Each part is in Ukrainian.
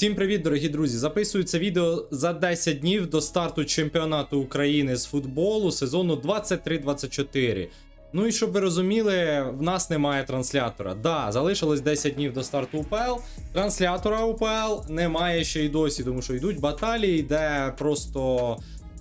Всім привіт, дорогі друзі! Записую це відео за 10 днів до старту чемпіонату України з футболу сезону 23-24. Ну і щоб ви розуміли, в нас немає транслятора. Да, залишилось 10 днів до старту УПЛ. Транслятора УПЛ немає ще й досі, тому що йдуть баталії, де просто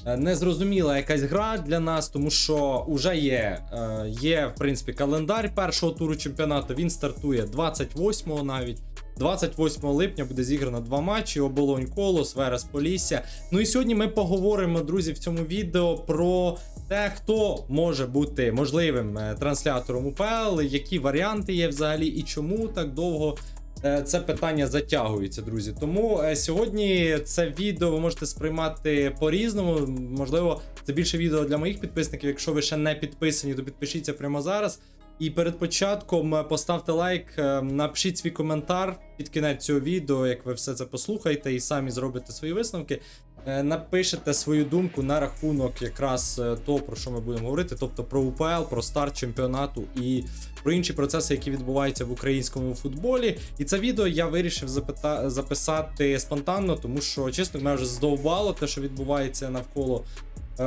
е, незрозуміла якась гра для нас, тому що вже є, е, є в принципі календар першого туру чемпіонату. Він стартує 28-го навіть. 28 липня буде зіграно два матчі: Оболонь Колос, Верес Полісся. Ну і сьогодні ми поговоримо, друзі, в цьому відео про те, хто може бути можливим е, транслятором УПЛ, які варіанти є взагалі, і чому так довго. е, Це питання затягується, друзі. Тому е, сьогодні це відео ви можете сприймати по-різному. Можливо, це більше відео для моїх підписників. Якщо ви ще не підписані, то підпишіться прямо зараз. І перед початком е, поставте лайк, е, напишіть свій коментар під кінець цього відео, як ви все це послухаєте і самі зробите свої висновки. Е, Напишете свою думку на рахунок якраз того, про що ми будемо говорити, тобто про УПЛ, про старт чемпіонату і про інші процеси, які відбуваються в українському футболі. І це відео я вирішив запита- записати спонтанно, тому що чесно, мене вже здовбало те, що відбувається навколо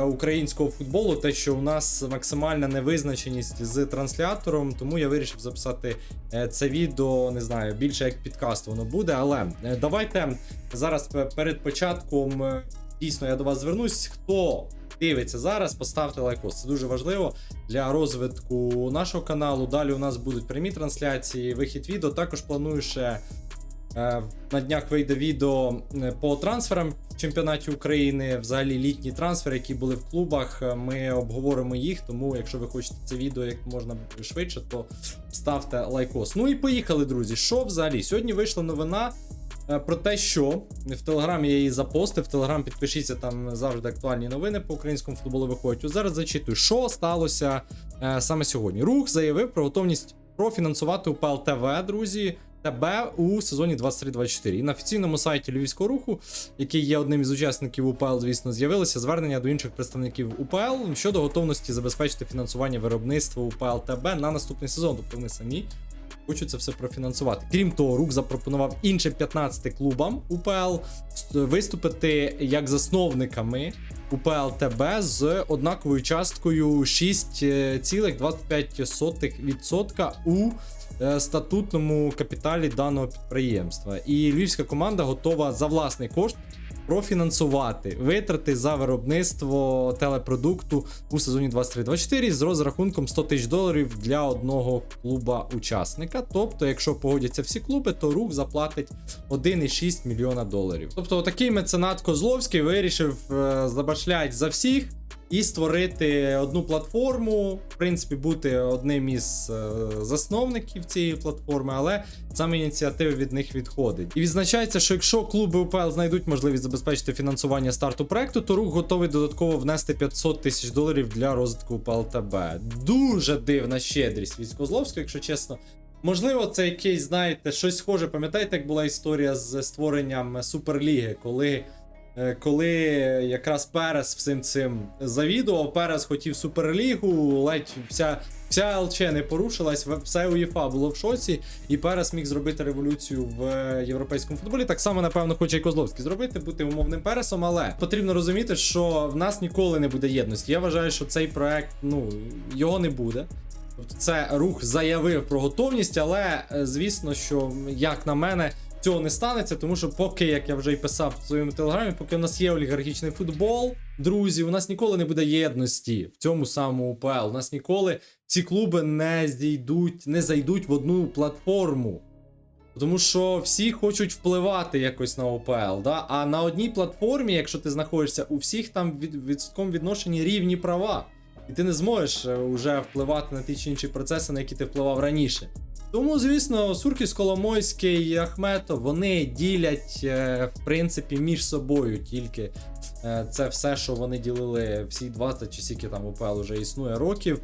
українського футболу, те, що у нас максимальна невизначеність з транслятором, тому я вирішив записати е, це відео, не знаю, більше як підкаст воно буде. Але е, давайте зараз перед початком е, дійсно я до вас звернусь. Хто дивиться зараз, поставте лайкос. Це дуже важливо для розвитку нашого каналу. Далі у нас будуть прямі трансляції, вихід відео. Також планую ще. Е, На днях вийде відео е, по трансферам в чемпіонаті України. Взагалі літні трансфери, які були в клубах. Е, Ми обговоримо їх. Тому, якщо ви хочете це відео як можна швидше, то ставте лайкос. Ну і поїхали, друзі. Що взагалі? Сьогодні вийшла новина про те, що в Телеграмі я її запостив. В Телеграм підпишіться, там завжди актуальні новини по українському футболу виходять. Зараз зачитую, що сталося саме сьогодні. Рух заявив про готовність профінансувати УПЛ ТВ, друзі. ТБ у сезоні 23-24. І на офіційному сайті Львівського руху, який є одним із учасників УПЛ, звісно, з'явилося звернення до інших представників УПЛ щодо готовності забезпечити фінансування виробництва УПЛ ТБ на наступний сезон. Тобто вони самі хочуть це все профінансувати. Крім того, рух запропонував іншим 15 клубам УПЛ виступити як засновниками УПЛ ТБ з однаковою часткою 6,25% у е, статутному капіталі даного підприємства. І львівська команда готова за власний кошт профінансувати витрати за виробництво телепродукту у сезоні 23-24 з розрахунком 100 тисяч доларів для одного клуба учасника. Тобто, якщо погодяться всі клуби, то рух заплатить 1,6 мільйона доларів. Тобто, такий меценат Козловський вирішив е, забашлять за всіх. І створити одну платформу, в принципі, бути одним із е, засновників цієї платформи, але саме ініціатива від них відходить. І відзначається, що якщо клуби УПЛ знайдуть можливість забезпечити фінансування старту проекту, то рух готовий додатково внести 500 тисяч доларів для розвитку УПЛ. Дуже дивна щедрість від Козловського, якщо чесно. Можливо, це якийсь, знаєте, щось схоже. Пам'ятаєте, як була історія з створенням Суперліги, коли. Е, Коли якраз Перес всім цим завідував, Перес хотів Суперлігу, ледь вся, вся ЛЧ не порушилась, все УЄФА було в шоці, і Перес міг зробити революцію в е, європейському футболі. Так само, напевно, хоче і Козловський зробити, бути умовним Пересом, але потрібно розуміти, що в нас ніколи не буде єдності. Я вважаю, що цей проект, ну, його не буде. Тобто це рух заявив про готовність, але е, звісно, що як на мене. Цього не станеться, тому що поки, як я вже й писав в своєму телеграмі, поки у нас є олігархічний футбол, друзі, у нас ніколи не буде єдності в цьому самому УПЛ. У нас ніколи ці клуби не зійдуть, не зайдуть в одну платформу. Тому що всі хочуть впливати якось на ОПЛ, да? а на одній платформі, якщо ти знаходишся, у всіх там від відсотковому відношенні рівні права. І ти не зможеш е, уже впливати на ті чи інші процеси, на які ти впливав раніше. Тому, звісно, Суркіс, Коломойський і Ахметов вони ділять, е, в принципі, між собою тільки е, це все, що вони ділили всі 20 чи скільки там УПЛ вже існує років.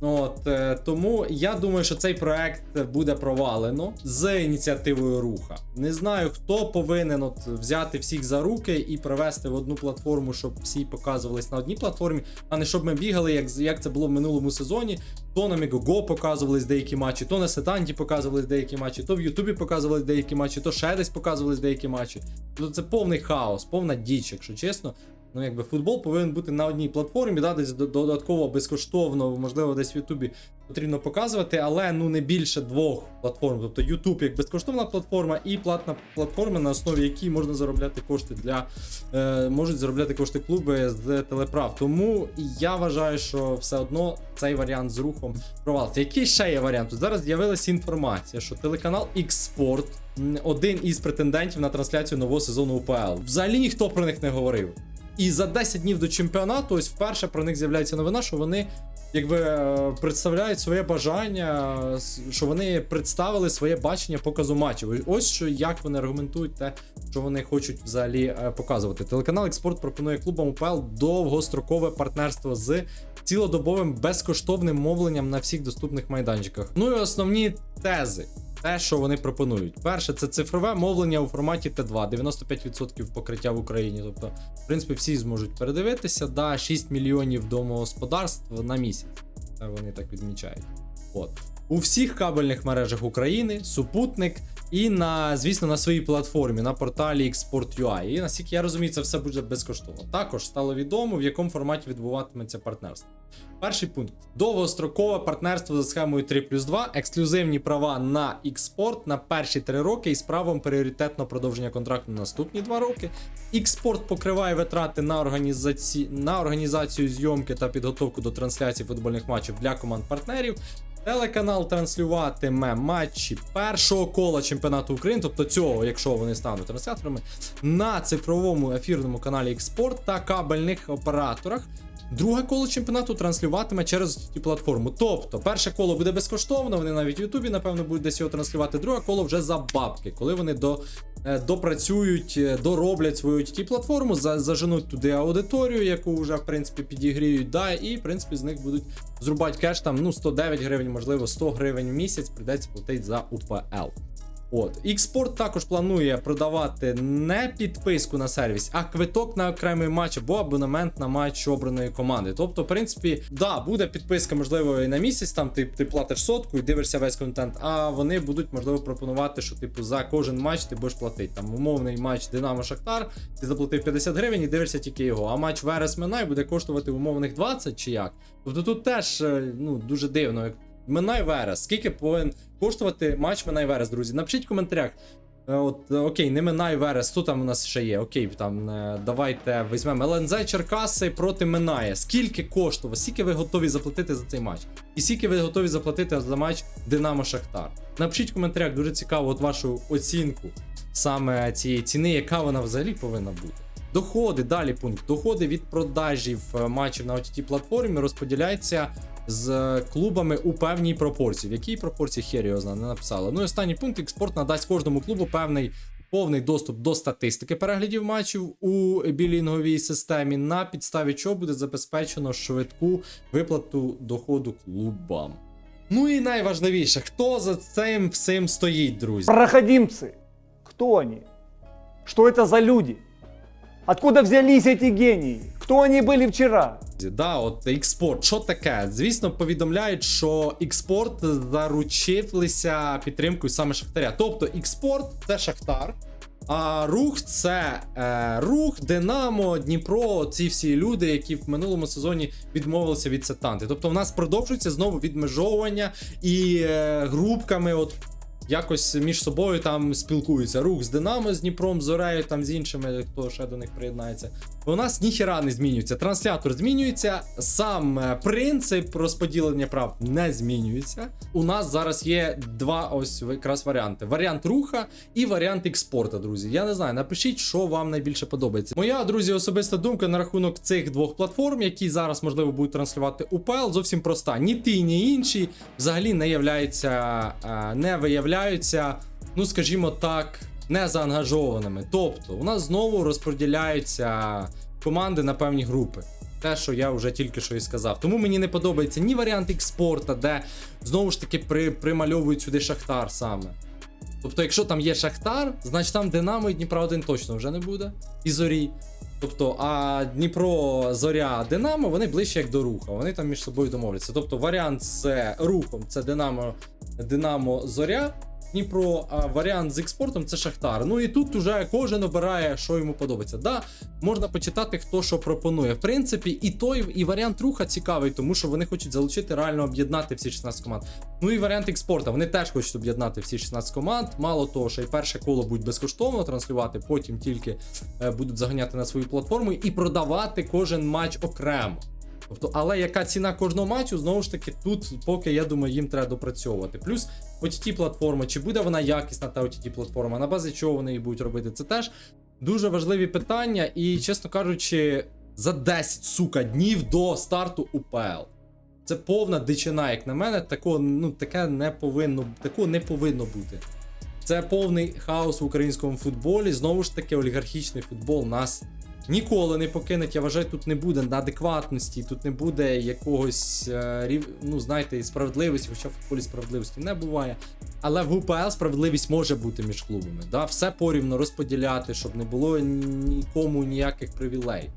От е, тому я думаю, що цей проект буде провалено з ініціативою руха. Не знаю, хто повинен от взяти всіх за руки і привести в одну платформу, щоб всі показувались на одній платформі, а не щоб ми бігали, як, як це було в минулому сезоні. То на Мегого показувались деякі матчі, то на Сетанті показувались деякі матчі, то в Ютубі показувались деякі матчі, то ще десь показувались деякі матчі. Тобто це повний хаос, повна діч, якщо чесно. Ну, якби футбол повинен бути на одній платформі, да, десь додатково безкоштовно, можливо, десь в Ютубі потрібно показувати, але ну не більше двох платформ. Тобто YouTube як безкоштовна платформа і платна платформа, на основі якій можна заробляти кошти для е, можуть заробляти кошти клуби з телеправ. Тому я вважаю, що все одно цей варіант з рухом провалиться. Який ще є варіант? Тут зараз з'явилася інформація, що телеканал X-Sport один із претендентів на трансляцію нового сезону УПЛ. Взагалі ніхто про них не говорив. І за 10 днів до чемпіонату, ось вперше про них з'являється новина, що вони якби е, представляють своє бажання, що вони представили своє бачення показу матчів. Ось що як вони аргументують те, що вони хочуть взагалі е, показувати. Телеканал Експорт пропонує клубам УПЛ довгострокове партнерство з цілодобовим безкоштовним мовленням на всіх доступних майданчиках. Ну і основні тези. Те, що вони пропонують. Перше, це цифрове мовлення у форматі Т2, 95% покриття в Україні. Тобто, в принципі, всі зможуть передивитися. Да, 6 мільйонів домогосподарств на місяць. Це вони так відмічають. От. У всіх кабельних мережах України, супутник і на, звісно, на своїй платформі на порталі Export.ua. І наскільки я розумію, це все буде безкоштовно. Також стало відомо, в якому форматі відбуватиметься партнерство. Перший пункт: довгострокове партнерство за схемою 3 плюс 2, ексклюзивні права на експорт на перші 3 роки із правом пріоритетного продовження контракту на наступні 2 роки. Експорт покриває витрати на, організаці... на організацію зйомки та підготовку до трансляції футбольних матчів для команд-партнерів. Телеканал транслюватиме матчі першого кола чемпіонату України, тобто цього, якщо вони стануть трансляторами, на цифровому ефірному каналі Експорт та кабельних операторах. Друге коло чемпіонату транслюватиме через платформу. Тобто, перше коло буде безкоштовно, вони навіть в Ютубі, напевно, будуть десь його транслювати. Друге коло вже за бабки, коли вони до, е, допрацюють, е, дороблять свою ті платформу, за, заженуть туди аудиторію, яку вже в принципі підігріють, да, і в принципі з них будуть зрубати кеш там ну 109 гривень, можливо, 100 гривень в місяць прийдеться платити за УПЛ. От, Xport також планує продавати не підписку на сервіс, а квиток на окремий матч або абонемент на матч обраної команди. Тобто, в принципі, да, буде підписка, можливо, і на місяць, там ти, ти платиш сотку і дивишся весь контент, а вони будуть, можливо, пропонувати, що типу за кожен матч ти будеш платити. Там умовний матч Динамо Шахтар, ти заплатив 50 гривень і дивишся тільки його. А матч Верес Минай буде коштувати умовних 20 чи як. Тобто тут теж е, ну, дуже дивно. як Минай Верес. Скільки повинен коштувати матч Минай Верес, друзі? Напишіть в коментарях. Е, От, окей, не Минай Верес, хто там у нас ще є? Окей, там е, давайте візьмемо ЛНЗ Черкаси проти Минає. Скільки коштувало? Скільки ви готові заплатити за цей матч? І скільки ви готові заплатити за матч Динамо Шахтар? Напишіть в коментарях, дуже цікаво от вашу оцінку саме цієї ціни, яка вона взагалі повинна бути. Доходи, далі пункт. Доходи від продажів е, матчів на OTT платформі розподіляються з клубами у певній пропорції. В якій пропорції хер не написала. Ну і останній пункт: експорт надасть кожному клубу певний повний доступ до статистики переглядів матчів у білінговій системі, на підставі чого буде забезпечено швидку виплату доходу клубам. Ну і найважливіше, хто за цим всім стоїть, друзі? Проходимцы. Кто они? Что это за люди? Откуда взялись эти гении? Кто они были вчера? Да, от експорт, що таке? Звісно, повідомляють, що експорт заручилися підтримкою саме Шахтаря. Тобто експорт це Шахтар, а рух це е, рух, Динамо, Дніпро, ці всі люди, які в минулому сезоні відмовилися від сетанти. Тобто, в нас продовжується знову відмежовування і е, групками, от якось між собою там спілкуються. Рух з Динамо, з Дніпром, з Орею, там з іншими, хто ще до них приєднається. У нас ніхіра не змінюється. Транслятор змінюється, сам е, принцип розподілення прав не змінюється. У нас зараз є два ось якраз варіанти: варіант руха і варіант експорта, друзі. Я не знаю, напишіть, що вам найбільше подобається. Моя, друзі, особиста думка на рахунок цих двох платформ, які зараз можливо будуть транслювати УПЛ, зовсім проста. Ні ті, ні інші взагалі не являються, е, не виявляються, ну скажімо так не заангажованими. Тобто, у нас знову розподіляються команди на певні групи. те, що я вже тільки що і сказав. Тому мені не подобається ні варіант експорта, де знову ж таки при, примальовують сюди Шахтар саме. Тобто, якщо там є Шахтар, значить там Динамо і Дніпро 1 точно вже не буде. І зорі. Тобто, а Дніпро, Зоря, Динамо, вони ближче як до руха. Вони там між собою домовляться. Тобто варіант з рухом це Динамо, Динамо Зоря. Дніпро, а варіант з експортом це Шахтар. Ну і тут уже кожен обирає, що йому подобається. Да, можна почитати, хто що пропонує. В принципі, і той, і варіант руха цікавий, тому що вони хочуть залучити реально об'єднати всі 16 команд. Ну і варіант експорта. Вони теж хочуть об'єднати всі 16 команд. Мало того, що і перше коло будуть безкоштовно транслювати, потім тільки е, будуть заганяти на свою платформу і продавати кожен матч окремо. Тобто, але яка ціна кожного матчу, знову ж таки, тут поки я думаю, їм треба допрацьовувати. Плюс ott платформа, чи буде вона якісна та ott платформа, на базі чого вони її будуть робити, це теж дуже важливі питання. І, чесно кажучи, за 10 сука днів до старту УПЛ. Це повна дичина, як на мене, такого, ну, таке не повинно, такого не повинно бути. Це повний хаос в українському футболі. Знову ж таки, олігархічний футбол нас ніколи не покинуть. Я вважаю, тут не буде адекватності, тут не буде якогось е, ну, знаєте, справедливості, хоча в футболі справедливості не буває. Але в УПЛ справедливість може бути між клубами. Да? Все порівно розподіляти, щоб не було нікому ніяких привілей.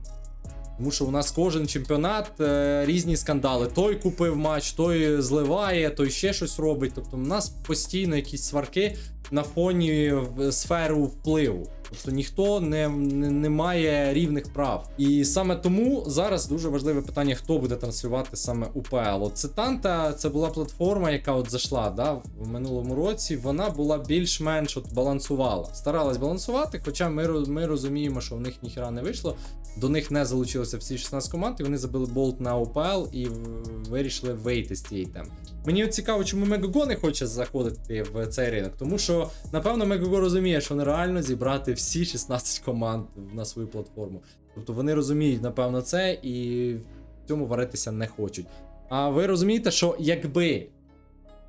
Тому що у нас кожен чемпіонат е, різні скандали. Той купив матч, той зливає, той ще щось робить. Тобто, у нас постійно якісь сварки на фоні сфери впливу. Тобто ніхто не, не, не має рівних прав. І саме тому зараз дуже важливе питання, хто буде транслювати саме УПЛ. От Цитанта це була платформа, яка от зайшла да, в минулому році. Вона була більш-менш от балансувала. Старалась балансувати, хоча ми, ми розуміємо, що в них ніхіра не вийшло. До них не залучилося всі 16 команд, і вони забили болт на УПЛ і вирішили вийти з цієї теми. Мені цікаво, чому Мегаго не хоче заходити в цей ринок, тому що напевно Мегаго розуміє, що нереально зібрати всі 16 команд на свою платформу. Тобто вони розуміють, напевно, це і в цьому варитися не хочуть. А ви розумієте, що якби,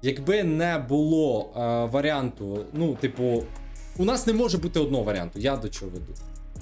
якби не було е, варіанту, ну, типу, у нас не може бути одного варіанту, я до чого веду.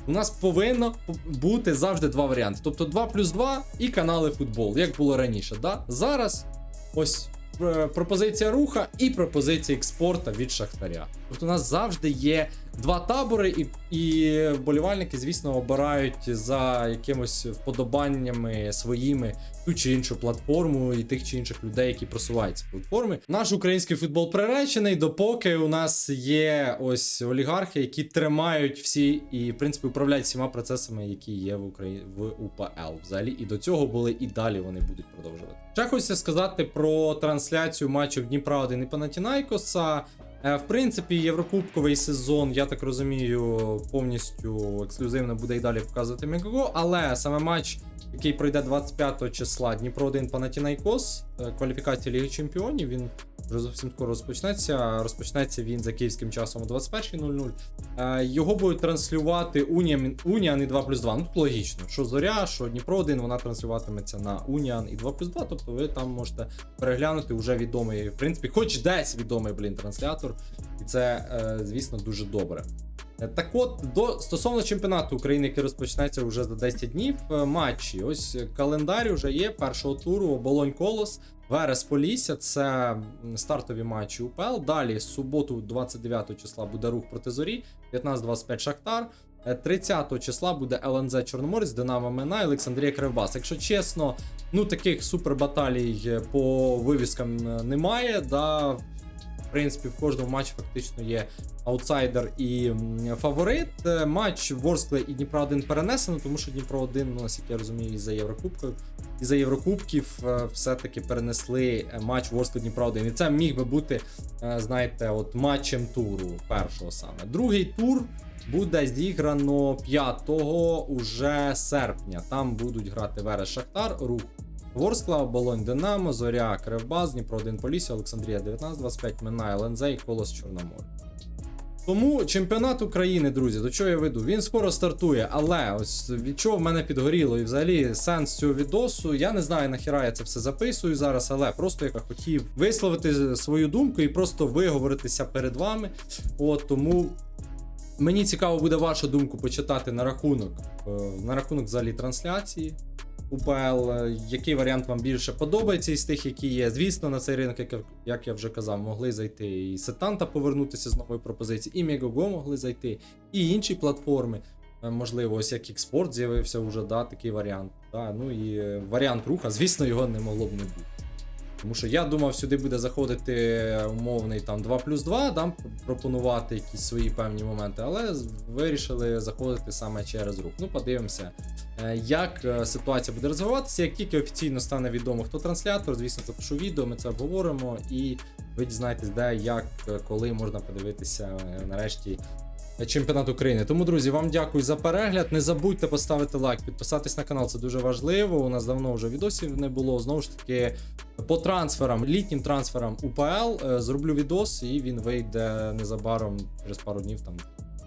У нас повинно бути завжди два варіанти. Тобто 2 плюс 2 і канали футбол, як було раніше. Да? Зараз ось е, пропозиція руха і пропозиція експорта від Шахтаря. Тобто у нас завжди є два табори, і, і вболівальники, звісно, обирають за якимось вподобаннями своїми ту чи іншу платформу і тих чи інших людей, які просувають ці платформи. Наш український футбол приречений, допоки у нас є ось олігархи, які тримають всі і, в принципі, управляють всіма процесами, які є в Україні в УПЛ. Взагалі, і до цього були, і далі вони будуть продовжувати. Ще хочеться сказати про трансляцію матчів Дніпра 1 і Панатінайкоса. Е, В принципі, єврокубковий сезон, я так розумію, повністю ексклюзивно буде і далі показувати Мегаго, але саме матч, який пройде 25 числа Дніпро 1 Панатінайкос, е, кваліфікація Ліги Чемпіонів. Він вже зовсім скоро розпочнеться. Розпочнеться він за київським часом о 21.00. Е, Його будуть транслювати Уніан, Уніан і 2 плюс 2. Ну тут логічно, що Зоря, що Дніпро 1, вона транслюватиметься на Уніан і 2 плюс 2. Тобто ви там можете переглянути вже відомий, в принципі, хоч десь відомий, блін, транслятор. І це, е, звісно, дуже добре. Е, Так от, до стосовно чемпіонату України, який розпочнеться вже за 10 днів, е, матчі. Ось е, календар вже є першого туру Оболонь Колос. Верес Полісся це стартові матчі УПЛ. Далі суботу, 29 числа, буде рух проти зорі, 15-25 Шахтар. Е, 30 числа буде ЛНЗ Чорноморець, Динамо Мена, Олександрія Кривбас. Якщо чесно, ну таких супербаталій по вивіскам немає. Да, принципі, в кожному матчі фактично є аутсайдер і фаворит. Е, Матч Ворскле і Дніпро 1 перенесено, тому що Дніпро 1, ну, наскільки я розумію, із-за Єврокубків. Із-за Єврокубків е, все-таки перенесли е, матч Ворскле Дніпро 1. І це міг би бути, знаєте, от матчем туру першого саме. Другий тур буде зіграно 5 уже серпня. Там будуть грати Верес Шахтар, Рух Ворскла, Оболонь Динамо, Зоря, Кривбас, Дніпро 1 Полісся, Олександрія 19-25, Минає ЛНЗ і Колос Чорномор. Тому чемпіонат України, друзі, до чого я веду? Він скоро стартує, але ось від чого в мене підгоріло, і взагалі сенс цього відосу. Я не знаю, нахіра я це все записую зараз, але просто я хотів висловити свою думку і просто виговоритися перед вами. От тому Мені цікаво буде вашу думку почитати на рахунок, е, на рахунок взагалі трансляції. УПЛ. Е, Який варіант вам більше подобається із тих, які є? Звісно, на цей ринок, як, я- вже казав, могли зайти і Сетанта повернутися з новою пропозицією, і Мегого могли зайти, і інші платформи. Е, Можливо, ось як Експорт з'явився вже, да, такий варіант. Да, ну і е, варіант руха, звісно, його не могло б не бути. Тому що я думав, сюди буде заходити умовний там 2 плюс 2, там пропонувати якісь свої певні моменти, але вирішили заходити саме через рух. Ну, подивимося, е, як е, ситуація буде розвиватися. Як тільки офіційно стане відомо, хто транслятор, звісно, запишу відео, ми це обговоримо, і ви дізнаєтесь, де, як, коли можна подивитися е, нарешті чемпіонат України. Тому, друзі, вам дякую за перегляд. Не забудьте поставити лайк, підписатись на канал, це дуже важливо. У нас давно вже відосів не було. Знову ж таки, по трансферам, літнім трансферам УПЛ е, зроблю відос, і він вийде незабаром через пару днів там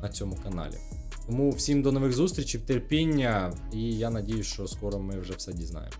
на цьому каналі. Тому всім до нових зустрічей, терпіння, і я надію, що скоро ми вже все дізнаємо.